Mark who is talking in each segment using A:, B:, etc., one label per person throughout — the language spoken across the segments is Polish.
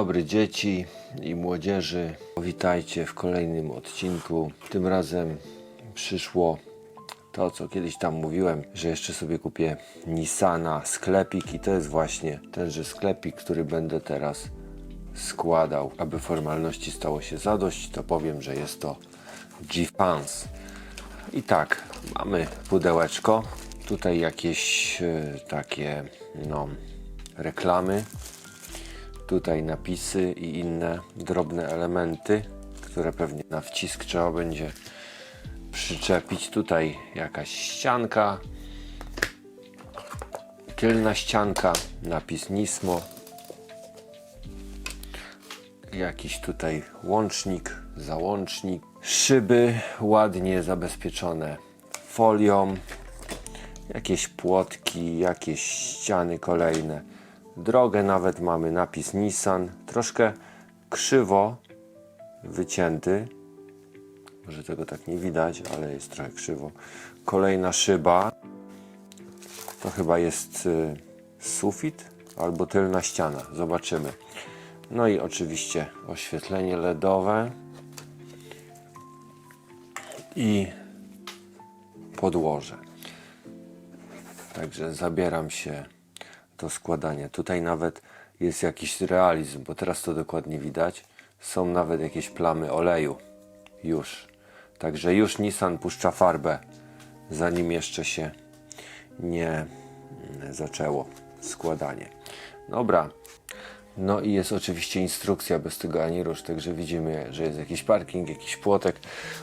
A: Dobry dzieci i młodzieży. Witajcie w kolejnym odcinku. Tym razem przyszło to, co kiedyś tam mówiłem, że jeszcze sobie kupię Nissana sklepik i to jest właśnie tenże sklepik, który będę teraz składał. Aby formalności stało się zadość, to powiem, że jest to G-Fans. I tak, mamy pudełeczko. Tutaj jakieś e, takie, no, reklamy. Tutaj napisy i inne drobne elementy, które pewnie na wcisk trzeba będzie przyczepić. Tutaj jakaś ścianka, tylna ścianka, napis Nismo. Jakiś tutaj łącznik, załącznik. Szyby ładnie zabezpieczone folią. Jakieś płotki, jakieś ściany kolejne. Drogę nawet mamy napis Nissan. Troszkę krzywo wycięty. Może tego tak nie widać, ale jest trochę krzywo. Kolejna szyba. To chyba jest y, sufit albo tylna ściana. Zobaczymy. No i oczywiście oświetlenie LEDowe i podłoże. Także zabieram się do składania. Tutaj nawet jest jakiś realizm, bo teraz to dokładnie widać. Są nawet jakieś plamy oleju. Już. Także już Nissan puszcza farbę, zanim jeszcze się nie mm, zaczęło składanie. Dobra. No i jest oczywiście instrukcja bez tego ani rusz, także widzimy, że jest jakiś parking, jakiś płotek.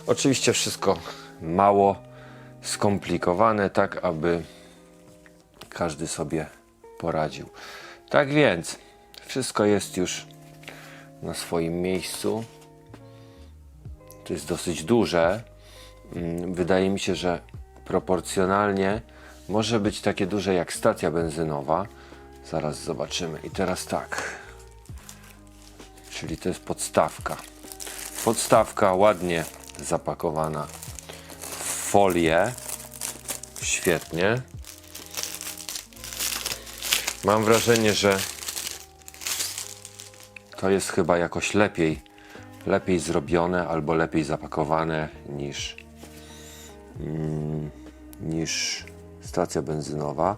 A: Oczywiście wszystko mało skomplikowane, tak aby każdy sobie poradził. Tak więc, wszystko jest już na swoim miejscu. To jest dosyć duże. Mm, Wydaje mi się, że proporcjonalnie może być takie duże jak stacja benzynowa. Zaraz zobaczymy. I teraz tak. Czyli to jest podstawka. Podstawka ładnie zapakowana w folię. Świetnie. Mam wrażenie, że to jest chyba jakoś lepiej, lepiej zrobione albo lepiej zapakowane niż, mm, niż stacja benzynowa.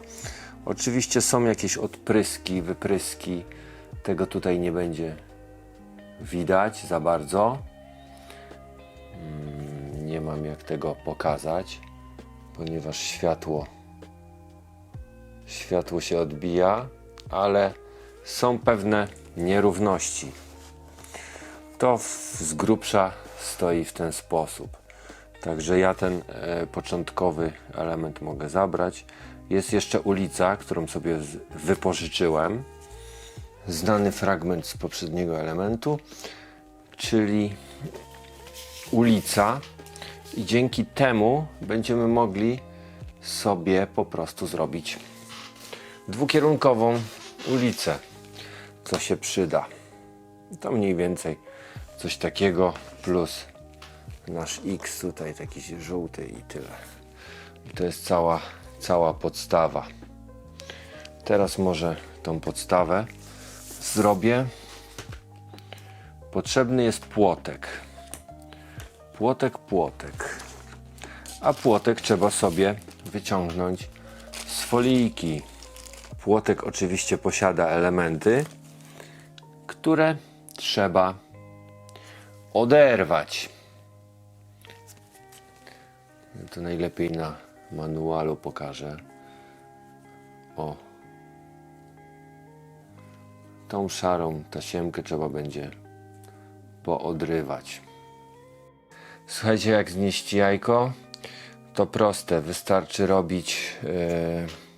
A: Oczywiście są jakieś odpryski, wypryski. Tego tutaj nie będzie widać za bardzo. Mm, Nie mam jak tego pokazać, ponieważ światło światło się odbija, ale są pewne nierówności. To z grubsza stoi w ten sposób. Także ja ten e, początkowy element mogę zabrać. Jest jeszcze ulica, którą sobie wypożyczyłem. Znany fragment z poprzedniego elementu, czyli ulica. I dzięki temu będziemy mogli sobie po prostu zrobić dwukierunkową ulicę, co się przyda. To mniej więcej coś takiego plus nasz X tutaj taki żółty i tyle. To jest cała, cała podstawa. Teraz może tą podstawę zrobię. Potrzebny jest płotek. Płotek, płotek. A płotek trzeba sobie wyciągnąć z folijki. Płotek oczywiście posiada elementy, które trzeba oderwać. To najlepiej na manualu pokażę. O. Tą szarą tasiemkę trzeba będzie poodrywać. Słuchajcie, jak znieść jajko, to proste. Wystarczy robić. Yy,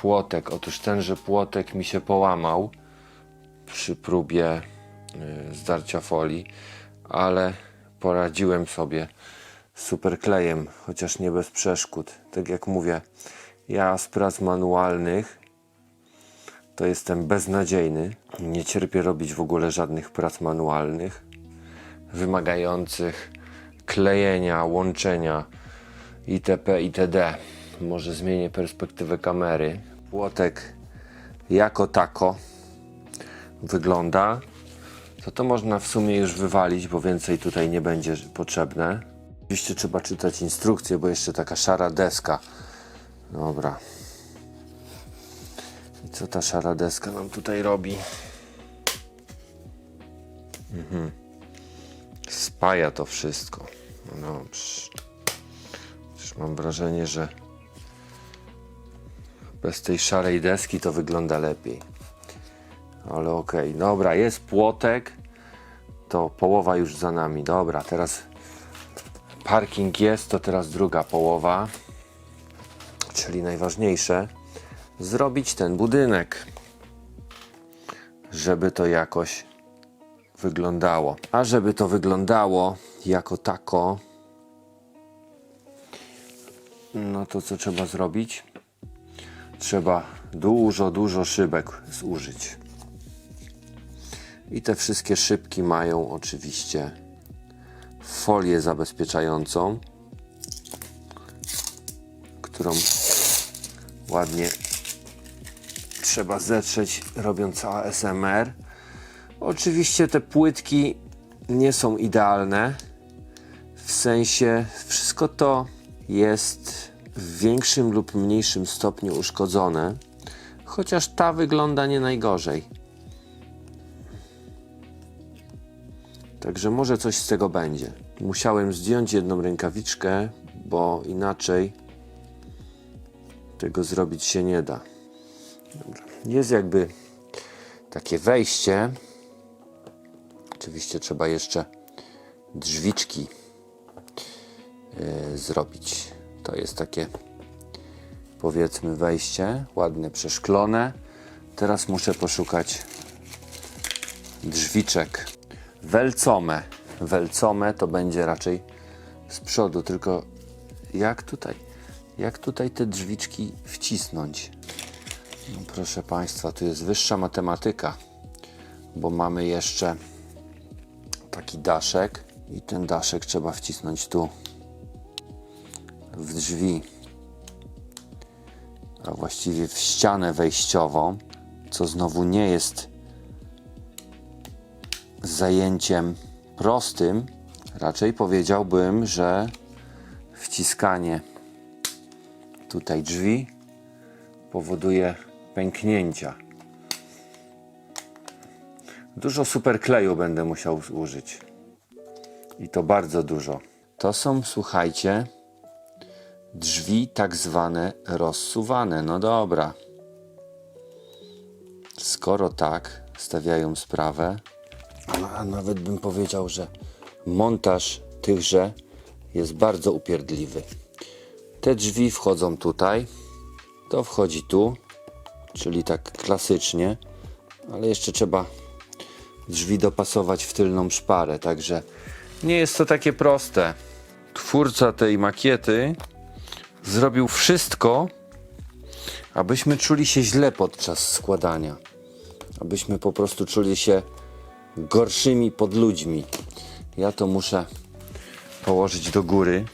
A: płotek. Otóż tenże płotek mi się połamał przy próbie y, zdarcia folii, ale poradziłem sobie z superklejem, chociaż nie bez przeszkód. Tak jak mówię, ja z prac manualnych to jestem beznadziejny. Nie cierpię robić w ogóle żadnych prac manualnych, wymagających klejenia, łączenia itp. itd. Może zmienię perspektywę kamery. Płotek jako tako wygląda, to to można w sumie już wywalić, bo więcej tutaj nie będzie potrzebne. Oczywiście trzeba czytać instrukcję, bo jeszcze taka szara deska. Dobra. I co ta szara deska nam tutaj robi? Mhm. Spaja to wszystko. No. Już mam wrażenie, że bez tej szarej deski to wygląda lepiej. Ale okej, dobra, jest płotek. To połowa już za nami. Dobra, teraz parking jest, to teraz druga połowa. Czyli najważniejsze zrobić ten budynek, żeby to jakoś wyglądało. A żeby to wyglądało jako tako, no to co trzeba zrobić? Trzeba dużo, dużo szybek zużyć. I te wszystkie szybki mają oczywiście folię zabezpieczającą, którą ładnie trzeba zetrzeć robiąc ASMR. Oczywiście te płytki nie są idealne. W sensie wszystko to jest w większym lub mniejszym stopniu uszkodzone, chociaż ta wygląda nie najgorzej. Także może coś z tego będzie. Musiałem zdjąć jedną rękawiczkę, bo inaczej tego zrobić się nie da. Dobra. Jest jakby takie wejście. Oczywiście trzeba jeszcze drzwiczki yy, zrobić. To jest takie powiedzmy wejście, ładne przeszklone. Teraz muszę poszukać drzwiczek. Welcome. Welcome to będzie raczej z przodu, tylko jak tutaj? Jak tutaj te drzwiczki wcisnąć? No, proszę Państwa, tu jest wyższa matematyka, bo mamy jeszcze taki daszek i ten daszek trzeba wcisnąć tu w drzwi, a właściwie w ścianę wejściową, co znowu nie jest zajęciem prostym. Raczej powiedziałbym, że wciskanie tutaj drzwi powoduje pęknięcia. Dużo superkleju będę musiał użyć. I to bardzo dużo. To są, słuchajcie, drzwi tak zwane rozsuwane. No dobra. Skoro tak stawiają sprawę, a- nawet bym powiedział, że montaż tychże jest bardzo upierdliwy. Te drzwi wchodzą tutaj, to wchodzi tu, czyli tak klasycznie, ale jeszcze trzeba drzwi dopasować w tylną szparę, także nie jest to takie proste. Twórca tej makiety zrobił wszystko, abyśmy czuli się źle podczas składania. Abyśmy po prostu czuli się gorszymi pod ludźmi. Ja to muszę położyć do góry.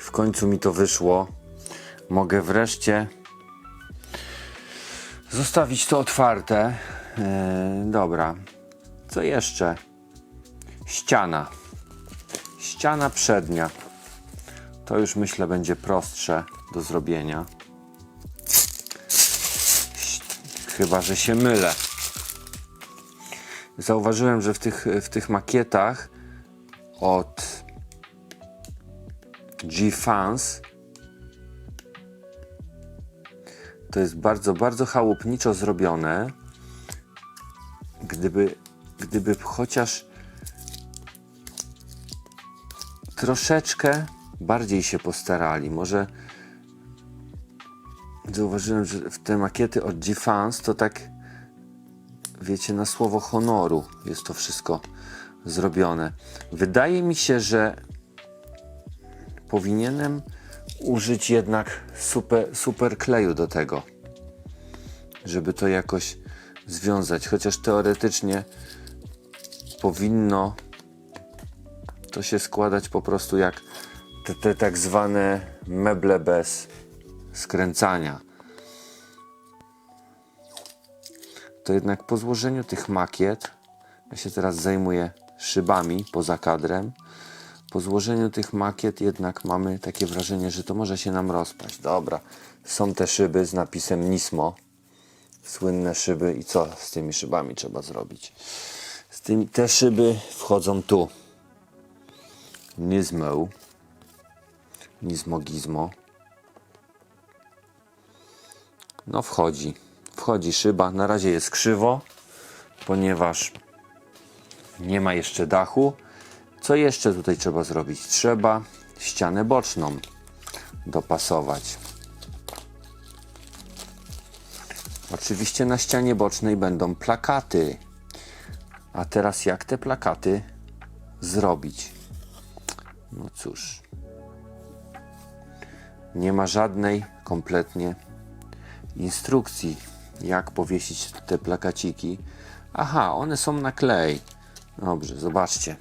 A: W końcu mi to wyszło. Mogę wreszcie zostawić to otwarte. Eee, dobra. Co jeszcze? Ściana. Ściana przednia. To już myślę będzie prostsze do zrobienia. Chyba, że się mylę. Zauważyłem, że w tych, w tych makietach od G-Fans to jest bardzo, bardzo chałupniczo zrobione. Gdyby, gdyby chociaż troszeczkę bardziej się postarali. Może zauważyłem, że w te makiety od G-Fans to tak wiecie, na słowo honoru jest to wszystko zrobione. Wydaje mi się, że powinienem użyć jednak super, super kleju do tego, żeby to jakoś związać. Chociaż teoretycznie powinno to się składać po prostu jak te, te tak zwane meble bez skręcania. to jednak po złożeniu tych makiet, ja się teraz zajmuję szybami poza kadrem, po złożeniu tych makiet jednak mamy takie wrażenie, że to może się nam rozpaść. Dobra, są te szyby z napisem Nismo, słynne szyby i co z tymi szybami trzeba zrobić? Z tymi, te szyby wchodzą tu. Nismo, Nismo Gizmo. No wchodzi. Wchodzi szyba. Na razie jest krzywo, ponieważ nie ma jeszcze dachu. Co jeszcze tutaj trzeba zrobić? Trzeba ścianę boczną dopasować. Oczywiście na ścianie bocznej będą plakaty. A teraz jak te plakaty zrobić? No cóż. Nie ma żadnej kompletnie instrukcji, jak powiesić te plakaciki. Aha, one są na klej. Dobrze, zobaczcie.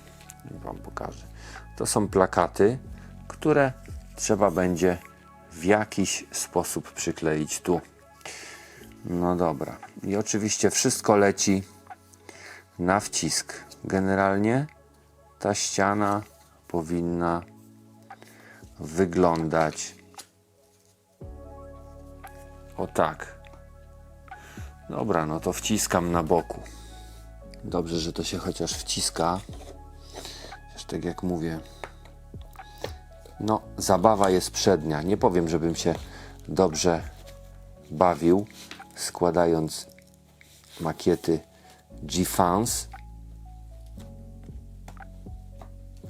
A: Wam pokażę. To są plakaty, które trzeba będzie w jakiś sposób przykleić tu. No dobra. I oczywiście wszystko leci na wcisk. Generalnie ta ściana powinna wyglądać o tak. Dobra, no to wciskam na boku. Dobrze, że to się chociaż wciska. Chociaż tak jak mówię, no zabawa jest przednia. Nie powiem, żebym się dobrze bawił składając makiety G-Fans.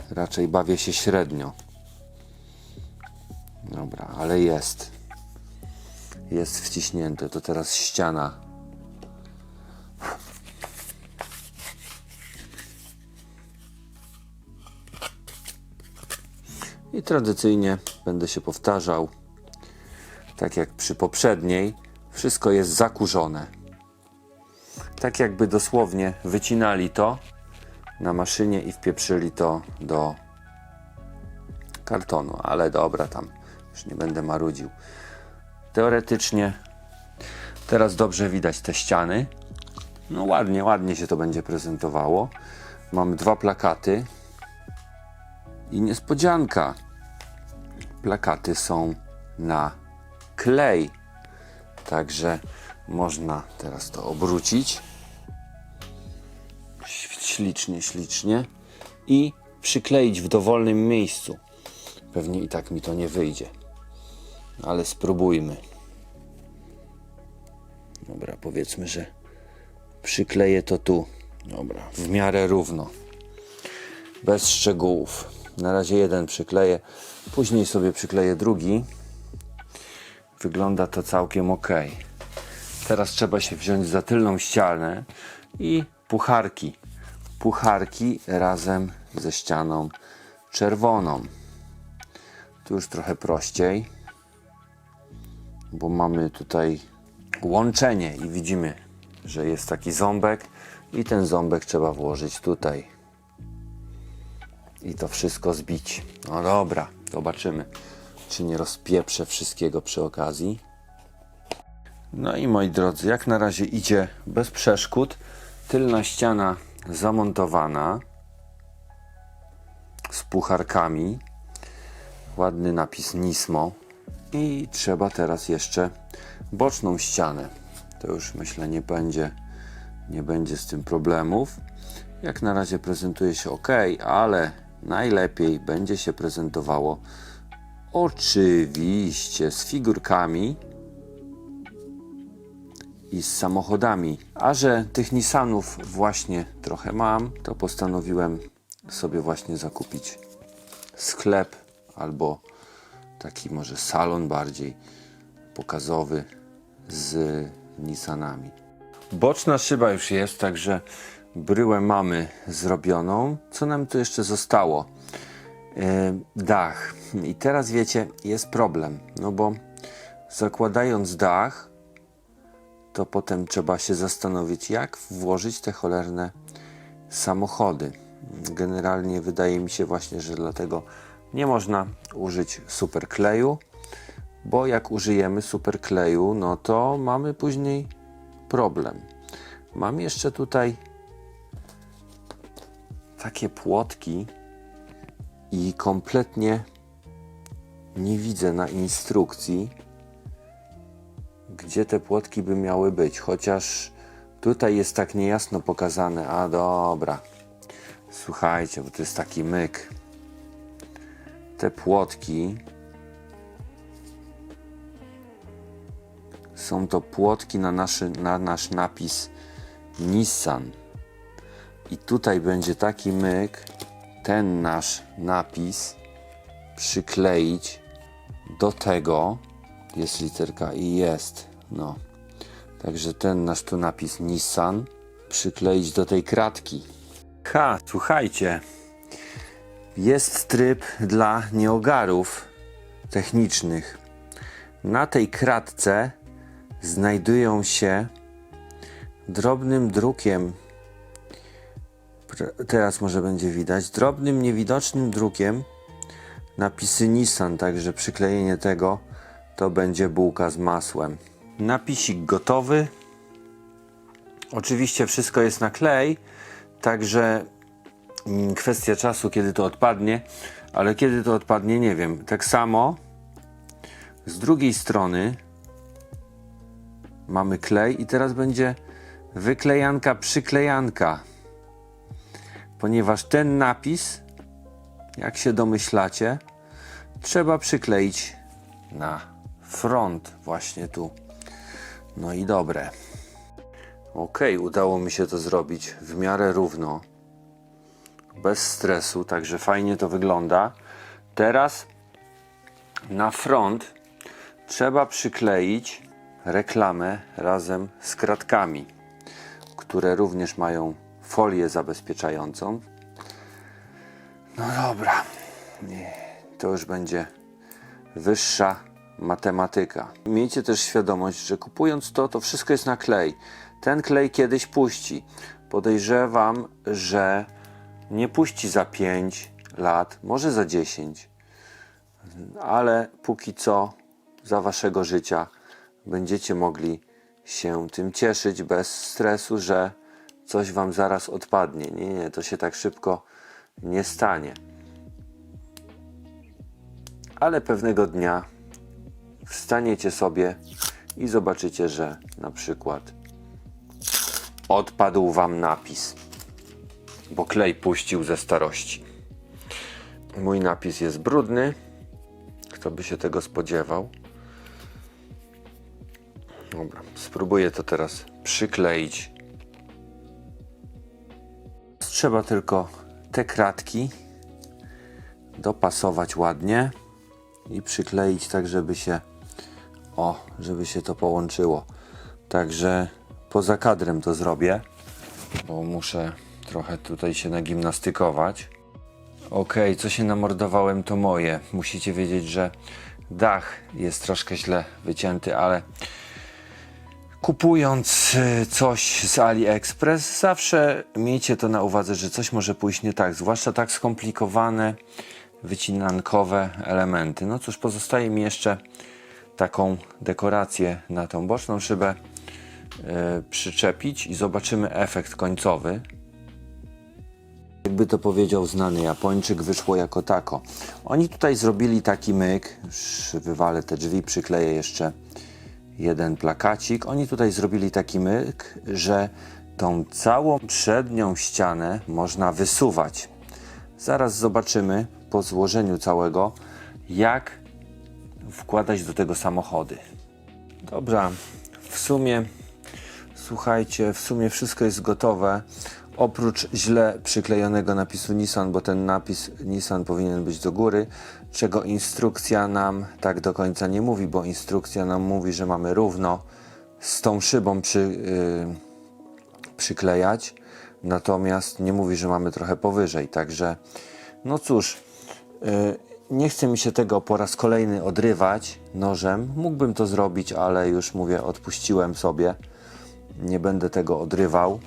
A: Raczej bawię się średnio. Dobra, ale jest. Jest wciśnięte. To teraz ściana. I tradycyjnie będę się powtarzał. Tak jak przy poprzedniej, wszystko jest zakurzone. Tak jakby dosłownie wycinali to na maszynie i wpieprzyli to do kartonu. Ale dobra, tam już nie będę marudził. Teoretycznie teraz dobrze widać te ściany. No ładnie, ładnie się to będzie prezentowało. Mamy dwa plakaty. I niespodzianka. Plakaty są na klej. Także można teraz to obrócić. Ślicznie, ślicznie. I przykleić w dowolnym miejscu. Pewnie i tak mi to nie wyjdzie. Ale spróbujmy. Dobra, powiedzmy, że przykleję to tu. Dobra, w miarę równo. Bez szczegółów. Na razie jeden przykleję, później sobie przykleję drugi. Wygląda to całkiem ok. Teraz trzeba się wziąć za tylną ścianę i pucharki. Pucharki razem ze ścianą czerwoną. Tu już trochę prościej, bo mamy tutaj łączenie i widzimy, że jest taki ząbek i ten ząbek trzeba włożyć tutaj i to wszystko zbić. No dobra, zobaczymy, czy nie rozpieprzę wszystkiego przy okazji. No i moi drodzy, jak na razie idzie bez przeszkód. Tylna ściana zamontowana z pucharkami. Ładny napis Nismo. I trzeba teraz jeszcze boczną ścianę. To już myślę nie będzie, nie będzie z tym problemów. Jak na razie prezentuje się ok, ale najlepiej będzie się prezentowało oczywiście z figurkami i z samochodami. A że tych Nissanów właśnie trochę mam, to postanowiłem sobie właśnie zakupić sklep albo taki może salon bardziej pokazowy z Nissanami. Boczna szyba już jest, także bryłę mamy zrobioną. Co nam tu jeszcze zostało? E, dach. I teraz wiecie, jest problem, no bo zakładając dach, to potem trzeba się zastanowić, jak włożyć te cholerne samochody. Generalnie wydaje mi się właśnie, że dlatego nie można użyć superkleju, bo jak użyjemy superkleju, no to mamy później problem. Mam jeszcze tutaj takie płotki i kompletnie nie widzę na instrukcji, gdzie te płotki by miały być. Chociaż tutaj jest tak niejasno pokazane. A dobra. Słuchajcie, bo to jest taki myk. Te płotki są to płotki na, naszy, na nasz napis Nissan. I tutaj będzie taki myk, ten nasz napis przykleić do tego. Jest literka i jest. No. Także ten nasz tu napis Nissan przykleić do tej kratki. Ha, słuchajcie. Jest tryb dla nieogarów technicznych. Na tej kratce znajdują się drobnym drukiem teraz może będzie widać, drobnym, niewidocznym drukiem napisy Nissan, także przyklejenie tego to będzie bułka z masłem. Napisik gotowy. Oczywiście wszystko jest na klej, także kwestia czasu, kiedy to odpadnie, ale kiedy to odpadnie, nie wiem. Tak samo z drugiej strony mamy klej i teraz będzie wyklejanka, przyklejanka ponieważ ten napis, jak się domyślacie, trzeba przykleić na front, właśnie tu. No i dobre. Ok, udało mi się to zrobić w miarę równo, bez stresu, także fajnie to wygląda. Teraz na front trzeba przykleić reklamę razem z kratkami, które również mają folię zabezpieczającą. No dobra, to już będzie wyższa matematyka. Miejcie też świadomość, że kupując to, to wszystko jest na klej. Ten klej kiedyś puści. Podejrzewam, że nie puści za 5 lat, może za 10, ale póki co za waszego życia będziecie mogli się tym cieszyć bez stresu, że coś wam zaraz odpadnie. Nie, nie, to się tak szybko nie stanie. Ale pewnego dnia wstaniecie sobie i zobaczycie, że na przykład odpadł wam napis, bo klej puścił ze starości. Mój napis jest brudny. Kto by się tego spodziewał? Dobra, spróbuję to teraz przykleić Trzeba tylko te kratki dopasować ładnie i przykleić tak, żeby się o, żeby się to połączyło. Także poza kadrem to zrobię, bo muszę trochę tutaj się nagimnastykować. Ok, co się namordowałem to moje. Musicie wiedzieć, że dach jest troszkę źle wycięty, ale kupując y, coś z AliExpress, zawsze miejcie to na uwadze, że coś może pójść nie tak, zwłaszcza tak skomplikowane, wycinankowe elementy. No cóż, pozostaje mi jeszcze taką dekorację na tą boczną szybę y, przyczepić i zobaczymy efekt końcowy. Jakby to powiedział znany Japończyk, wyszło jako tako. Oni tutaj zrobili taki myk, już wywalę te drzwi, przykleję jeszcze jeden plakacik. Oni tutaj zrobili taki myk, że tą całą przednią ścianę można wysuwać. Zaraz zobaczymy po złożeniu całego, jak wkładać do tego samochody. Dobra, w sumie, słuchajcie, w sumie wszystko jest gotowe. Oprócz źle przyklejonego napisu Nissan, bo ten napis Nissan powinien być do góry, czego instrukcja nam tak do końca nie mówi, bo instrukcja nam mówi, że mamy równo z tą szybą przy, yy, przyklejać, natomiast nie mówi, że mamy trochę powyżej. Także, no cóż, yy, nie chce mi się tego po raz kolejny odrywać nożem. Mógłbym to zrobić, ale już mówię, odpuściłem sobie. Nie będę tego odrywał.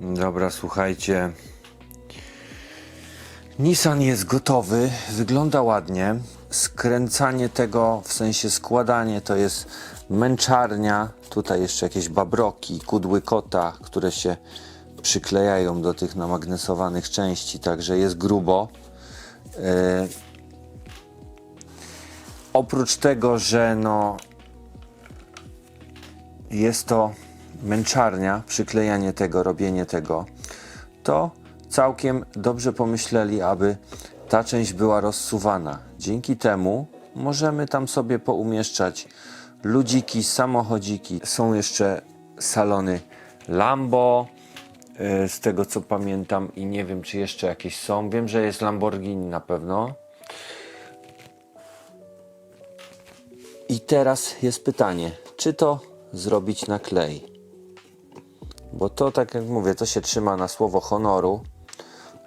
A: Dobra, słuchajcie. Nissan jest gotowy, wygląda ładnie. skręcanie tego, w sensie składanie, to jest męczarnia. Tutaj jeszcze jakieś babroki, kudły kota, które się przyklejają do tych namagnesowanych części, także jest grubo. E, oprócz tego, że no jest to męczarnia, przyklejanie tego, robienie tego, to całkiem dobrze pomyśleli, aby ta część była rozsuwana. Dzięki temu możemy tam sobie poumieszczać ludziki, samochodziki. Są jeszcze salony Lambo, yy, z tego co pamiętam i nie wiem czy jeszcze jakieś są. Wiem, że jest Lamborghini na pewno. I teraz jest pytanie, czy to zrobić na klej? Bo to, tak jak mówię, to się trzyma na słowo honoru.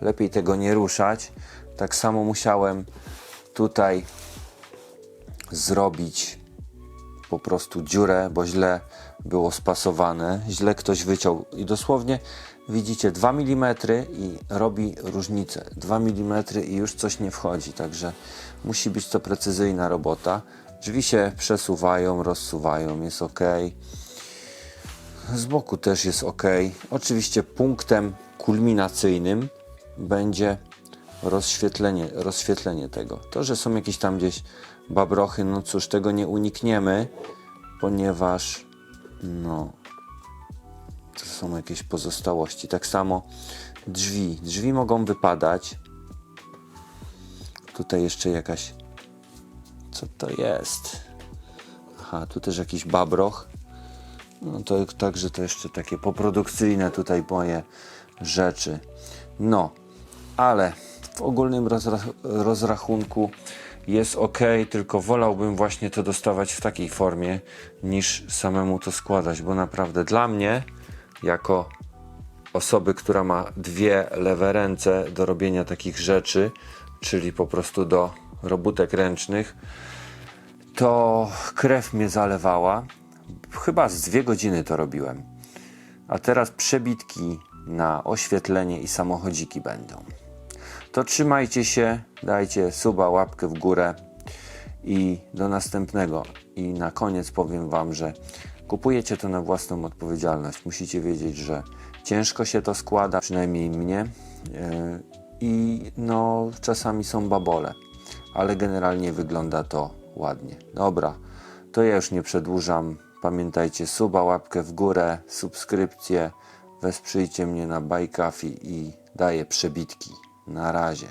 A: Lepiej tego nie ruszać. Tak samo musiałem tutaj zrobić po prostu dziurę, bo źle było spasowane, źle ktoś wyciął i dosłownie widzicie 2 mm i robi różnicę. 2 mm i już coś nie wchodzi, także musi być to precyzyjna robota. Drzwi się przesuwają, rozsuwają, jest ok. Z boku też jest ok. Oczywiście punktem kulminacyjnym będzie rozświetlenie, rozświetlenie tego. To, że są jakieś tam gdzieś babrochy, no cóż, tego nie unikniemy, ponieważ no to są jakieś pozostałości. Tak samo drzwi. Drzwi mogą wypadać. Tutaj jeszcze jakaś co to jest? Aha, tu też jakiś babroch. No to także to jeszcze takie poprodukcyjne tutaj moje rzeczy. No, ale w ogólnym rozra rozrachunku jest ok, tylko wolałbym właśnie to dostawać w takiej formie niż samemu to składać, bo naprawdę dla mnie, jako osoby, która ma dwie lewe ręce do robienia takich rzeczy, czyli po prostu do robótek ręcznych, to krew mnie zalewała. Chyba z dwie godziny to robiłem. A teraz przebitki na oświetlenie i samochodziki będą. To trzymajcie się, dajcie suba, łapkę w górę i do następnego. I na koniec powiem Wam, że kupujecie to na własną odpowiedzialność. Musicie wiedzieć, że ciężko się to składa, przynajmniej mnie. Yy, I no, czasami są babole, ale generalnie wygląda to ładnie. Dobra, to ja już nie przedłużam. Pamiętajcie, suba, łapkę w górę, subskrypcję. Wesprzyjcie mnie na Coffee i daję przebitki. Na razie.